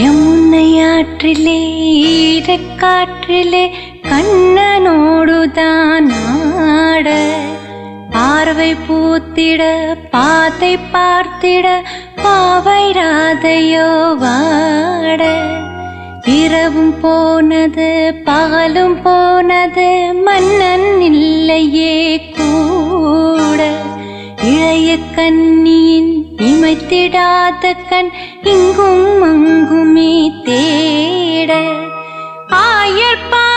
யமுனையாற்றிலே ஈரக்காற்றிலே கண்ணனோடுதான் ஆட. பார்வை பூத்திட பாத்தை பார்த்திட பாவை ராதையோ வாட. இரவும் போனது பகலும் போனது மன்னன் இல்லையே கூட. இளைய கண்ணியின் இமைத்திடாத கண் இங்கும் el pan.